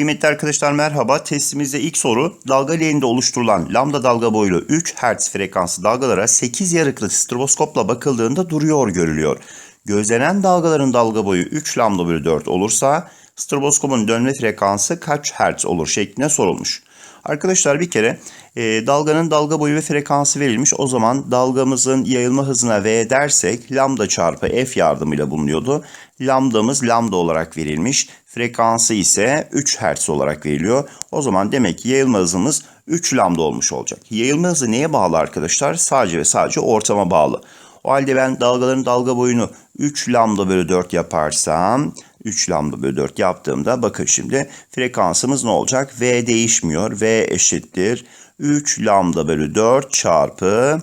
Kıymetli arkadaşlar merhaba. Testimizde ilk soru dalga leğeninde oluşturulan lambda dalga boylu 3 Hz frekanslı dalgalara 8 yarıklı stroboskopla bakıldığında duruyor görülüyor. Gözlenen dalgaların dalga boyu 3 lambda bölü 4 olursa stroboskopun dönme frekansı kaç Hz olur şeklinde sorulmuş. Arkadaşlar bir kere e, dalganın dalga boyu ve frekansı verilmiş. O zaman dalgamızın yayılma hızına V dersek lambda çarpı F yardımıyla bulunuyordu. Lambdamız lambda olarak verilmiş. Frekansı ise 3 Hz olarak veriliyor. O zaman demek ki yayılma hızımız 3 lambda olmuş olacak. Yayılma hızı neye bağlı arkadaşlar? Sadece ve sadece ortama bağlı. O halde ben dalgaların dalga boyunu 3 lambda bölü 4 yaparsam 3 lambda bölü 4 yaptığımda bakın şimdi frekansımız ne olacak? V değişmiyor. V eşittir 3 lambda bölü 4 çarpı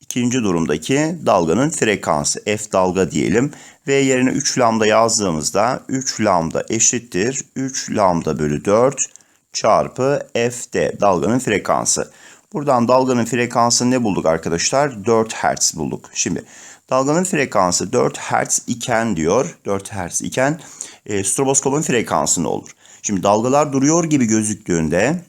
ikinci durumdaki dalganın frekansı f dalga diyelim. V yerine 3 lambda yazdığımızda 3 lambda eşittir 3 lambda bölü 4 çarpı fd dalganın frekansı. Buradan dalganın frekansını ne bulduk arkadaşlar? 4 Hz bulduk. Şimdi dalganın frekansı 4 Hz iken diyor. 4 Hz iken e, stroboskopun frekansı ne olur? Şimdi dalgalar duruyor gibi gözüktüğünde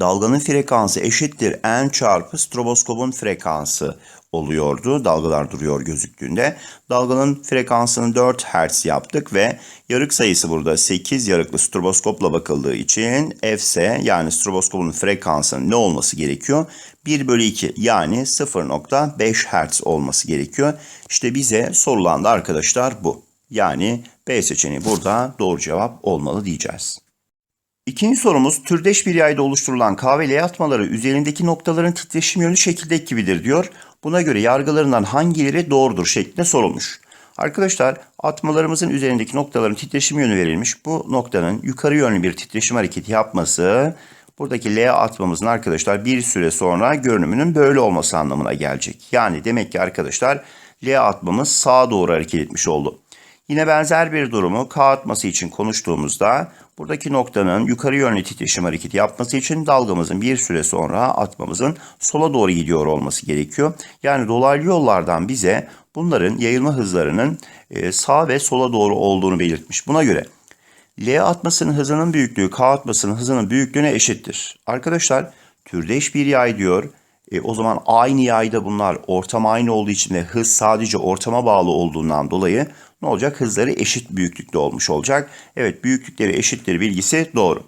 dalganın frekansı eşittir n çarpı stroboskopun frekansı oluyordu. Dalgalar duruyor gözüktüğünde. Dalganın frekansını 4 Hz yaptık ve yarık sayısı burada 8 yarıklı stroboskopla bakıldığı için fs yani stroboskopun frekansının ne olması gerekiyor? 1 bölü 2 yani 0.5 Hz olması gerekiyor. İşte bize sorulan da arkadaşlar bu. Yani B seçeneği burada doğru cevap olmalı diyeceğiz. İkinci sorumuz türdeş bir yayda oluşturulan K ve L atmaları üzerindeki noktaların titreşim yönü şekildeki gibidir diyor. Buna göre yargılarından hangileri doğrudur şeklinde sorulmuş. Arkadaşlar atmalarımızın üzerindeki noktaların titreşim yönü verilmiş. Bu noktanın yukarı yönlü bir titreşim hareketi yapması buradaki L atmamızın arkadaşlar bir süre sonra görünümünün böyle olması anlamına gelecek. Yani demek ki arkadaşlar L atmamız sağa doğru hareket etmiş oldu. Yine benzer bir durumu K atması için konuştuğumuzda buradaki noktanın yukarı yönlü titreşim hareketi yapması için dalgamızın bir süre sonra atmamızın sola doğru gidiyor olması gerekiyor. Yani dolaylı yollardan bize bunların yayılma hızlarının e, sağ ve sola doğru olduğunu belirtmiş. Buna göre L atmasının hızının büyüklüğü K atmasının hızının büyüklüğüne eşittir. Arkadaşlar türdeş bir yay diyor. E, o zaman aynı yayda bunlar ortam aynı olduğu için ve hız sadece ortama bağlı olduğundan dolayı ne olacak? Hızları eşit büyüklükte olmuş olacak. Evet büyüklükleri eşittir bilgisi doğru.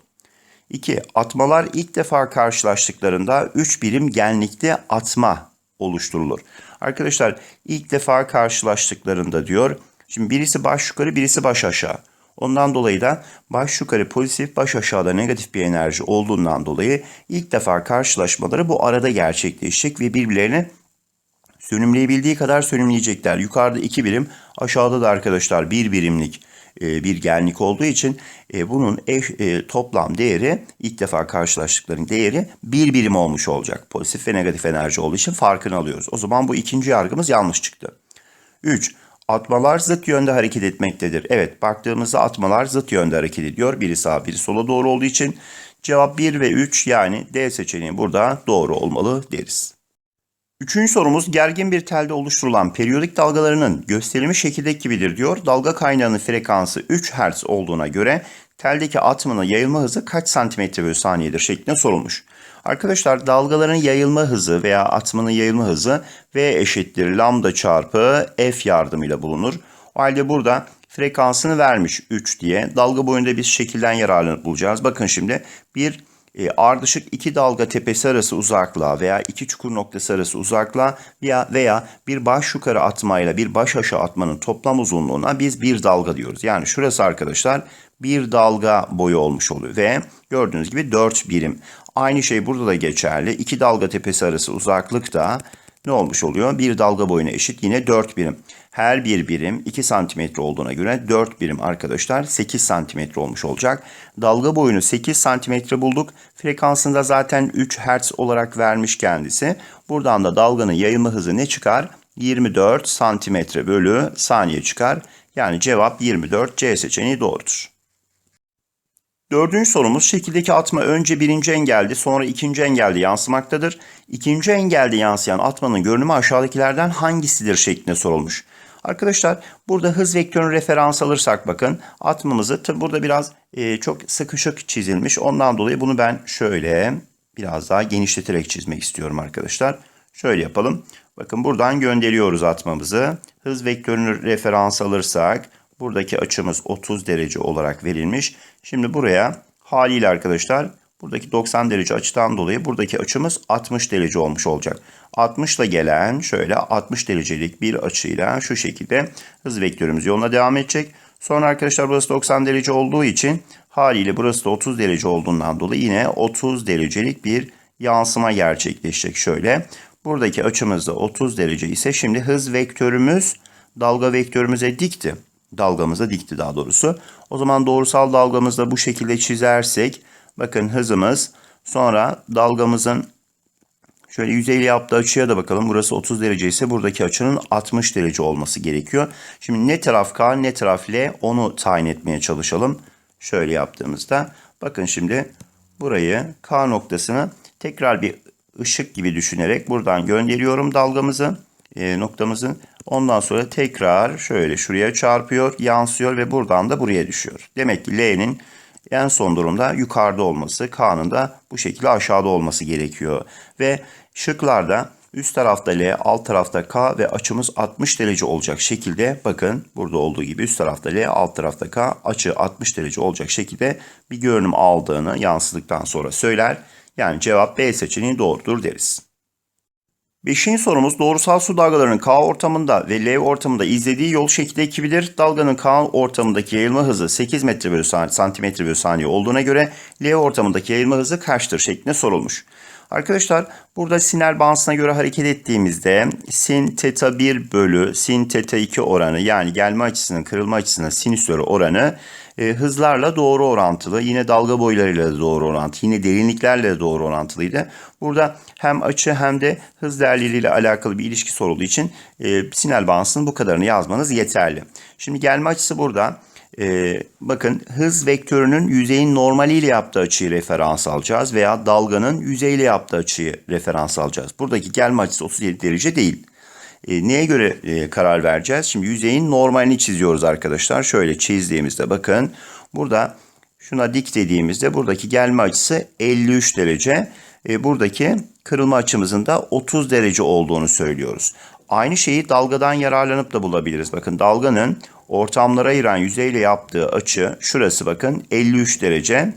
2. Atmalar ilk defa karşılaştıklarında 3 birim genlikte atma oluşturulur. Arkadaşlar ilk defa karşılaştıklarında diyor. Şimdi birisi baş yukarı birisi baş aşağı. Ondan dolayı da baş yukarı pozitif baş aşağıda negatif bir enerji olduğundan dolayı ilk defa karşılaşmaları bu arada gerçekleşecek ve birbirlerini sönümleyebildiği kadar sönümleyecekler. Yukarıda iki birim aşağıda da arkadaşlar bir birimlik e, bir genlik olduğu için e, bunun eş, e, toplam değeri ilk defa karşılaştıklarının değeri bir birim olmuş olacak. Pozitif ve negatif enerji olduğu için farkını alıyoruz. O zaman bu ikinci yargımız yanlış çıktı. 3. Atmalar zıt yönde hareket etmektedir. Evet baktığımızda atmalar zıt yönde hareket ediyor. Biri sağa biri sola doğru olduğu için cevap 1 ve 3 yani D seçeneği burada doğru olmalı deriz. Üçüncü sorumuz gergin bir telde oluşturulan periyodik dalgalarının gösterilmiş şekildeki gibidir diyor. Dalga kaynağının frekansı 3 Hz olduğuna göre teldeki atmanın yayılma hızı kaç santimetre bölü saniyedir şeklinde sorulmuş. Arkadaşlar dalgaların yayılma hızı veya atmanın yayılma hızı V eşittir lambda çarpı F yardımıyla bulunur. O halde burada frekansını vermiş 3 diye. Dalga boyunda biz şekilden yararlanıp bulacağız. Bakın şimdi bir e, ardışık iki dalga tepesi arası uzaklığa veya iki çukur noktası arası uzaklığa veya, veya bir baş yukarı atmayla bir baş aşağı atmanın toplam uzunluğuna biz bir dalga diyoruz. Yani şurası arkadaşlar bir dalga boyu olmuş oluyor ve gördüğünüz gibi 4 birim. Aynı şey burada da geçerli. İki dalga tepesi arası uzaklık da ne olmuş oluyor? Bir dalga boyuna eşit yine 4 birim. Her bir birim 2 santimetre olduğuna göre 4 birim arkadaşlar 8 santimetre olmuş olacak. Dalga boyunu 8 santimetre bulduk. Frekansında zaten 3 Hz olarak vermiş kendisi. Buradan da dalganın yayılma hızı ne çıkar? 24 santimetre bölü saniye çıkar. Yani cevap 24 C seçeneği doğrudur. Dördüncü sorumuz şekildeki atma önce birinci engelde sonra ikinci engelde yansımaktadır. İkinci engelde yansıyan atmanın görünümü aşağıdakilerden hangisidir şeklinde sorulmuş. Arkadaşlar burada hız vektörünü referans alırsak bakın atmamızı tabi burada biraz e, çok sıkışık çizilmiş. Ondan dolayı bunu ben şöyle biraz daha genişleterek çizmek istiyorum arkadaşlar. Şöyle yapalım. Bakın buradan gönderiyoruz atmamızı. Hız vektörünü referans alırsak buradaki açımız 30 derece olarak verilmiş. Şimdi buraya haliyle arkadaşlar buradaki 90 derece açıdan dolayı buradaki açımız 60 derece olmuş olacak. 60 ile gelen şöyle 60 derecelik bir açıyla şu şekilde hız vektörümüz yoluna devam edecek. Sonra arkadaşlar burası 90 derece olduğu için haliyle burası da 30 derece olduğundan dolayı yine 30 derecelik bir yansıma gerçekleşecek şöyle. Buradaki açımız da 30 derece ise şimdi hız vektörümüz dalga vektörümüze dikti. Dalgamıza dikti daha doğrusu. O zaman doğrusal dalgamızı da bu şekilde çizersek bakın hızımız sonra dalgamızın Şöyle yüzeyle yaptığı açıya da bakalım. Burası 30 derece ise buradaki açının 60 derece olması gerekiyor. Şimdi ne taraf K ne taraf L onu tayin etmeye çalışalım. Şöyle yaptığımızda bakın şimdi burayı K noktasını tekrar bir ışık gibi düşünerek buradan gönderiyorum dalgamızı e, noktamızı. Ondan sonra tekrar şöyle şuraya çarpıyor, yansıyor ve buradan da buraya düşüyor. Demek ki L'nin en son durumda yukarıda olması, K'nın da bu şekilde aşağıda olması gerekiyor. Ve şıklarda üst tarafta L, alt tarafta K ve açımız 60 derece olacak şekilde bakın burada olduğu gibi üst tarafta L, alt tarafta K açı 60 derece olacak şekilde bir görünüm aldığını yansıdıktan sonra söyler. Yani cevap B seçeneği doğrudur deriz. Beşinci sorumuz doğrusal su dalgalarının K ortamında ve L ortamında izlediği yol şekilde ekibilir. Dalganın K ortamındaki yayılma hızı 8 metre bölü saniye, santimetre bölü saniye olduğuna göre L ortamındaki yayılma hızı kaçtır şeklinde sorulmuş. Arkadaşlar burada sinel bağıntısına göre hareket ettiğimizde sin teta 1 bölü sin teta 2 oranı yani gelme açısının kırılma açısının sinüsleri oranı e, hızlarla doğru orantılı. Yine dalga boylarıyla da doğru orantılı. Yine derinliklerle de doğru orantılıydı. Burada hem açı hem de hız değerleriyle alakalı bir ilişki sorulduğu için e, sinel bağıntısının bu kadarını yazmanız yeterli. Şimdi gelme açısı burada. Ee, bakın hız vektörünün yüzeyin normaliyle yaptığı açıyı referans alacağız veya dalganın yüzeyle yaptığı açıyı referans alacağız. Buradaki gelme açısı 37 derece değil. E, neye göre e, karar vereceğiz? Şimdi yüzeyin normalini çiziyoruz arkadaşlar. Şöyle çizdiğimizde bakın burada şuna dik dediğimizde buradaki gelme açısı 53 derece. E, buradaki kırılma açımızın da 30 derece olduğunu söylüyoruz. Aynı şeyi dalgadan yararlanıp da bulabiliriz. Bakın dalganın ortamlara ayıran yüzeyle yaptığı açı şurası bakın 53 derece.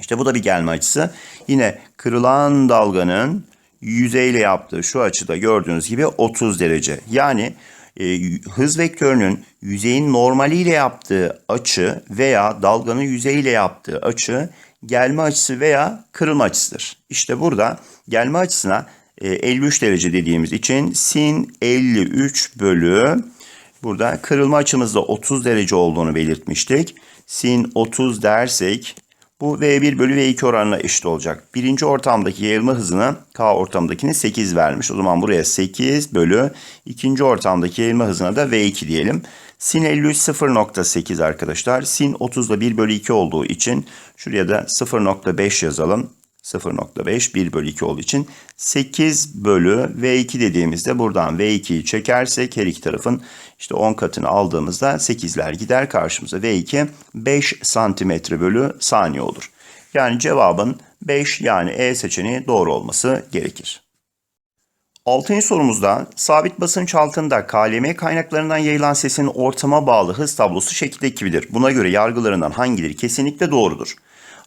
İşte bu da bir gelme açısı. Yine kırılan dalganın yüzeyle yaptığı şu açıda gördüğünüz gibi 30 derece. Yani e, hız vektörünün yüzeyin normaliyle yaptığı açı veya dalganın yüzeyiyle yaptığı açı gelme açısı veya kırılma açısıdır. İşte burada gelme açısına e, 53 derece dediğimiz için sin 53 bölü burada kırılma açımızda 30 derece olduğunu belirtmiştik. Sin 30 dersek bu V1 bölü V2 oranına eşit olacak. Birinci ortamdaki yayılma hızını K ortamdakini 8 vermiş. O zaman buraya 8 bölü ikinci ortamdaki yayılma hızına da V2 diyelim. Sin 53 0.8 arkadaşlar. Sin 30 da 1 bölü 2 olduğu için şuraya da 0.5 yazalım. 0.5 1 bölü 2 olduğu için 8 bölü V2 dediğimizde buradan V2'yi çekersek her iki tarafın işte 10 katını aldığımızda 8'ler gider karşımıza V2 5 santimetre bölü saniye olur. Yani cevabın 5 yani E seçeneği doğru olması gerekir. Altıncı sorumuzda sabit basınç altında KLM kaynaklarından yayılan sesin ortama bağlı hız tablosu şekilde ekibilir. Buna göre yargılarından hangileri kesinlikle doğrudur?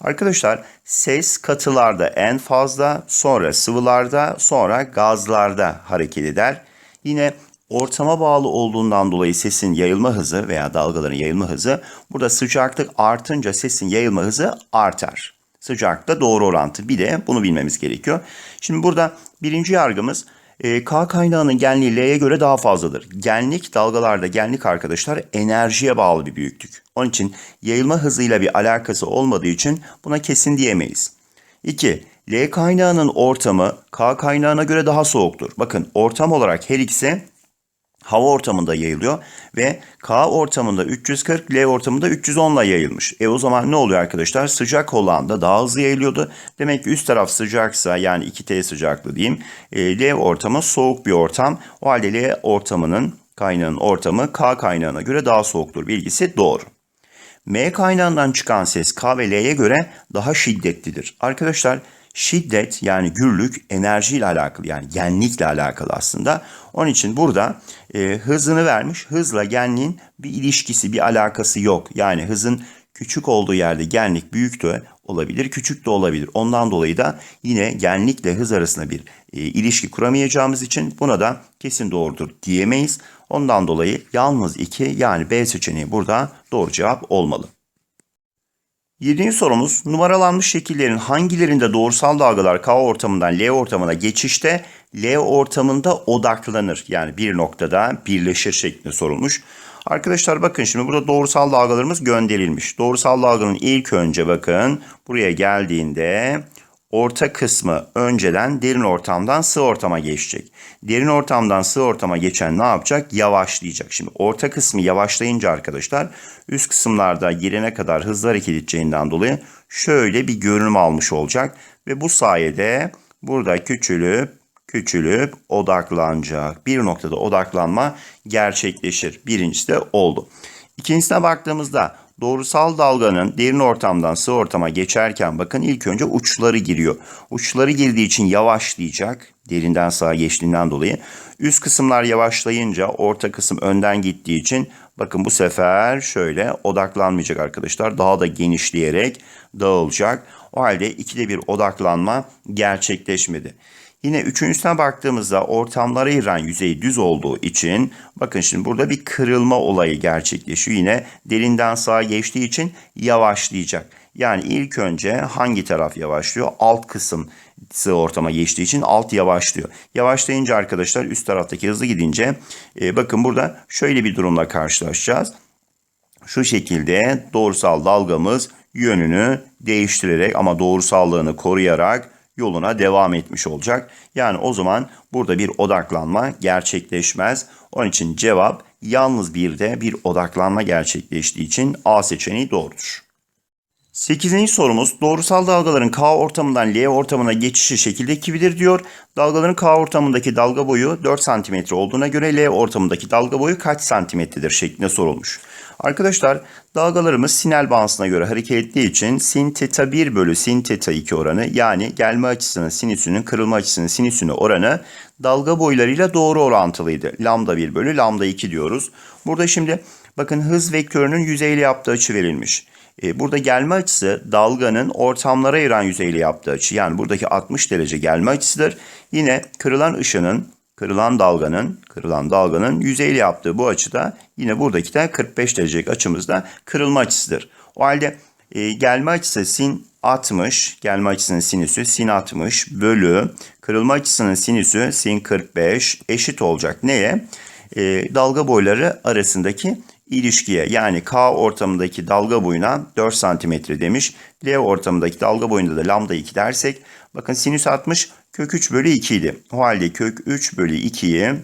Arkadaşlar ses katılarda en fazla, sonra sıvılarda, sonra gazlarda hareket eder. Yine ortama bağlı olduğundan dolayı sesin yayılma hızı veya dalgaların yayılma hızı burada sıcaklık artınca sesin yayılma hızı artar. Sıcaklıkla doğru orantı. Bir de bunu bilmemiz gerekiyor. Şimdi burada birinci yargımız e, K kaynağının genliği L'ye göre daha fazladır. Genlik dalgalarda genlik arkadaşlar enerjiye bağlı bir büyüklük. Onun için yayılma hızıyla bir alakası olmadığı için buna kesin diyemeyiz. 2. L kaynağının ortamı K kaynağına göre daha soğuktur. Bakın ortam olarak her ikisi hava ortamında yayılıyor ve K ortamında 340, L ortamında 310 ile yayılmış. E o zaman ne oluyor arkadaşlar? Sıcak olan da daha hızlı yayılıyordu. Demek ki üst taraf sıcaksa yani 2T sıcaklığı diyeyim. E, L ortamı soğuk bir ortam. O halde L ortamının kaynağın ortamı K kaynağına göre daha soğuktur bilgisi doğru. M kaynağından çıkan ses K ve L'ye göre daha şiddetlidir. Arkadaşlar şiddet yani gürlük enerjiyle alakalı yani genlikle alakalı aslında. Onun için burada e, hızını vermiş. Hızla genliğin bir ilişkisi, bir alakası yok. Yani hızın küçük olduğu yerde genlik büyük de olabilir, küçük de olabilir. Ondan dolayı da yine genlikle hız arasında bir e, ilişki kuramayacağımız için buna da kesin doğrudur diyemeyiz. Ondan dolayı yalnız 2 yani B seçeneği burada doğru cevap olmalı. Yedinci sorumuz numaralanmış şekillerin hangilerinde doğrusal dalgalar K ortamından L ortamına geçişte L ortamında odaklanır? Yani bir noktada birleşir şeklinde sorulmuş. Arkadaşlar bakın şimdi burada doğrusal dalgalarımız gönderilmiş. Doğrusal dalganın ilk önce bakın buraya geldiğinde orta kısmı önceden derin ortamdan sığ ortama geçecek. Derin ortamdan sığ ortama geçen ne yapacak? Yavaşlayacak. Şimdi orta kısmı yavaşlayınca arkadaşlar üst kısımlarda girene kadar hızlı hareket edeceğinden dolayı şöyle bir görünüm almış olacak. Ve bu sayede burada küçülüp küçülüp odaklanacak. Bir noktada odaklanma gerçekleşir. Birincisi de oldu. İkincisine baktığımızda doğrusal dalganın derin ortamdan sığ ortama geçerken bakın ilk önce uçları giriyor. Uçları girdiği için yavaşlayacak. Derinden sağa geçtiğinden dolayı. Üst kısımlar yavaşlayınca orta kısım önden gittiği için bakın bu sefer şöyle odaklanmayacak arkadaşlar. Daha da genişleyerek dağılacak. O halde ikide bir odaklanma gerçekleşmedi. Yine üçüncüsüne baktığımızda ortamlara ayıran yüzey düz olduğu için bakın şimdi burada bir kırılma olayı gerçekleşiyor. Yine derinden sağa geçtiği için yavaşlayacak. Yani ilk önce hangi taraf yavaşlıyor? Alt kısım sığ ortama geçtiği için alt yavaşlıyor. Yavaşlayınca arkadaşlar üst taraftaki hızlı gidince e, bakın burada şöyle bir durumla karşılaşacağız. Şu şekilde doğrusal dalgamız yönünü değiştirerek ama doğrusallığını koruyarak yoluna devam etmiş olacak. Yani o zaman burada bir odaklanma gerçekleşmez. Onun için cevap yalnız bir de bir odaklanma gerçekleştiği için A seçeneği doğrudur. 8. sorumuz doğrusal dalgaların K ortamından L ortamına geçişi şekilde kibidir diyor. Dalgaların K ortamındaki dalga boyu 4 cm olduğuna göre L ortamındaki dalga boyu kaç santimetredir şeklinde sorulmuş. Arkadaşlar dalgalarımız sinel bağıntısına göre hareket ettiği için sin teta 1 bölü sin teta 2 oranı yani gelme açısının sinüsünün kırılma açısının sinüsünü oranı dalga boylarıyla doğru orantılıydı. Lambda 1 bölü lambda 2 diyoruz. Burada şimdi bakın hız vektörünün yüzeyle yaptığı açı verilmiş. E, burada gelme açısı dalganın ortamlara ayıran yüzeyle yaptığı açı. Yani buradaki 60 derece gelme açısıdır. Yine kırılan ışının, kırılan dalganın, kırılan dalganın yüzeyle yaptığı bu açıda yine buradaki de 45 derecelik açımızda kırılma açısıdır. O halde e, gelme açısı sin 60, gelme açısının sinüsü sin 60 bölü kırılma açısının sinüsü sin 45 eşit olacak neye? E, dalga boyları arasındaki ilişkiye yani K ortamındaki dalga boyuna 4 cm demiş. L ortamındaki dalga boyunda da lambda 2 dersek bakın sinüs 60 kök 3 bölü 2 idi. O halde kök 3 bölü 2'yi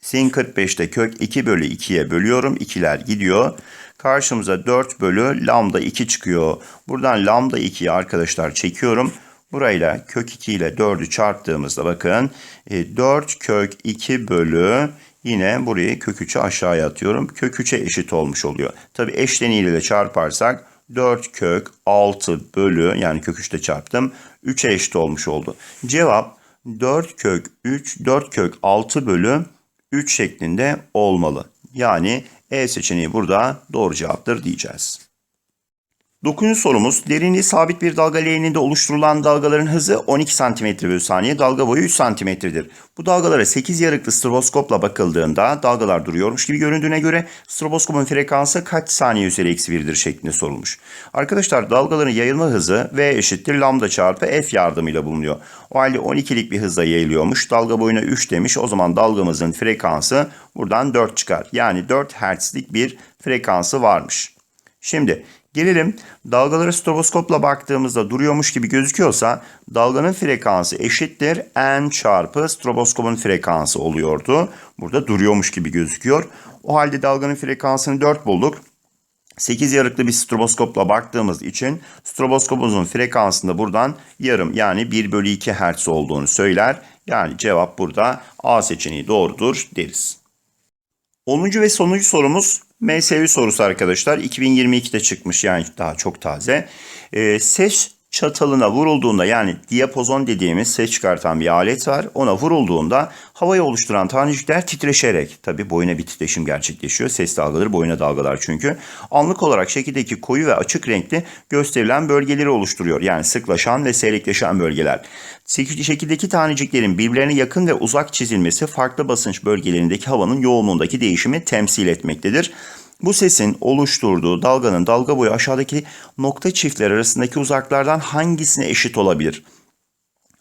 sin 45'te kök 2 bölü 2'ye bölüyorum. 2'ler gidiyor. Karşımıza 4 bölü lambda 2 çıkıyor. Buradan lambda 2'yi arkadaşlar çekiyorum. Burayla kök 2 ile 4'ü çarptığımızda bakın 4 kök 2 bölü Yine burayı kök 3'e aşağıya atıyorum. Kök 3'e eşit olmuş oluyor. Tabi eşleniğiyle de çarparsak 4 kök 6 bölü yani kök 3'te çarptım. 3'e eşit olmuş oldu. Cevap 4 kök 3 4 kök 6 bölü 3 şeklinde olmalı. Yani E seçeneği burada doğru cevaptır diyeceğiz. Dokuzuncu sorumuz derinliği sabit bir dalga leğeninde oluşturulan dalgaların hızı 12 cm bölü saniye, dalga boyu 3 cm'dir. Bu dalgalara 8 yarıklı stroboskopla bakıldığında dalgalar duruyormuş gibi göründüğüne göre stroboskopun frekansı kaç saniye üzeri eksi 1'dir şeklinde sorulmuş. Arkadaşlar dalgaların yayılma hızı V eşittir lambda çarpı F yardımıyla bulunuyor. O halde 12'lik bir hızla yayılıyormuş. Dalga boyuna 3 demiş. O zaman dalgamızın frekansı buradan 4 çıkar. Yani 4 Hz'lik bir frekansı varmış. Şimdi Gelelim dalgaları stroboskopla baktığımızda duruyormuş gibi gözüküyorsa dalganın frekansı eşittir n çarpı stroboskopun frekansı oluyordu. Burada duruyormuş gibi gözüküyor. O halde dalganın frekansını 4 bulduk. 8 yarıklı bir stroboskopla baktığımız için stroboskopumuzun frekansında buradan yarım yani 1 bölü 2 Hz olduğunu söyler. Yani cevap burada A seçeneği doğrudur deriz. 10. ve sonuncu sorumuz MSV sorusu arkadaşlar 2022'de çıkmış yani daha çok taze. Ee, ses çatalına vurulduğunda yani diapozon dediğimiz ses çıkartan bir alet var. Ona vurulduğunda havayı oluşturan tanecikler titreşerek tabi boyuna bir titreşim gerçekleşiyor. Ses dalgaları boyuna dalgalar çünkü. Anlık olarak şekildeki koyu ve açık renkli gösterilen bölgeleri oluşturuyor. Yani sıklaşan ve seyrekleşen bölgeler. Şekildeki taneciklerin birbirlerine yakın ve uzak çizilmesi farklı basınç bölgelerindeki havanın yoğunluğundaki değişimi temsil etmektedir. Bu sesin oluşturduğu dalganın dalga boyu aşağıdaki nokta çiftler arasındaki uzaklardan hangisine eşit olabilir?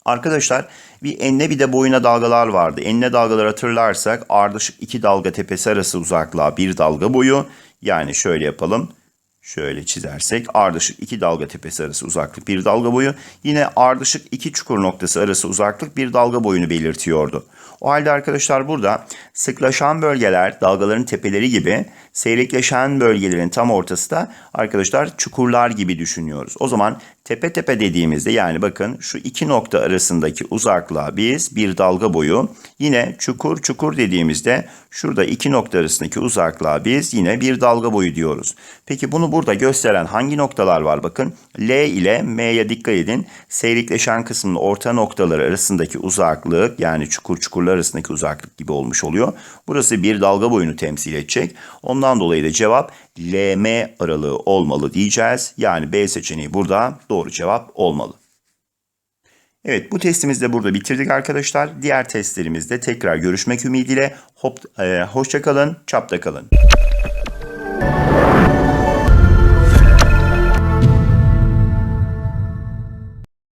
Arkadaşlar bir enine bir de boyuna dalgalar vardı. Enine dalgalar hatırlarsak ardışık iki dalga tepesi arası uzaklığa bir dalga boyu. Yani şöyle yapalım. Şöyle çizersek ardışık iki dalga tepesi arası uzaklık bir dalga boyu. Yine ardışık iki çukur noktası arası uzaklık bir dalga boyunu belirtiyordu. O halde arkadaşlar burada sıklaşan bölgeler dalgaların tepeleri gibi seyrekleşen bölgelerin tam ortası da arkadaşlar çukurlar gibi düşünüyoruz. O zaman tepe tepe dediğimizde yani bakın şu iki nokta arasındaki uzaklığa biz bir dalga boyu yine çukur çukur dediğimizde şurada iki nokta arasındaki uzaklığa biz yine bir dalga boyu diyoruz. Peki bunu burada gösteren hangi noktalar var bakın L ile M'ye dikkat edin seyrekleşen kısmın orta noktaları arasındaki uzaklık yani çukur çukurlar arasındaki uzaklık gibi olmuş oluyor. Burası bir dalga boyunu temsil edecek. Ondan dolayı da cevap LM aralığı olmalı diyeceğiz. Yani B seçeneği burada doğru cevap olmalı. Evet bu testimizi de burada bitirdik arkadaşlar. Diğer testlerimizde tekrar görüşmek ümidiyle. Hop, e, hoşça kalın, çapta kalın.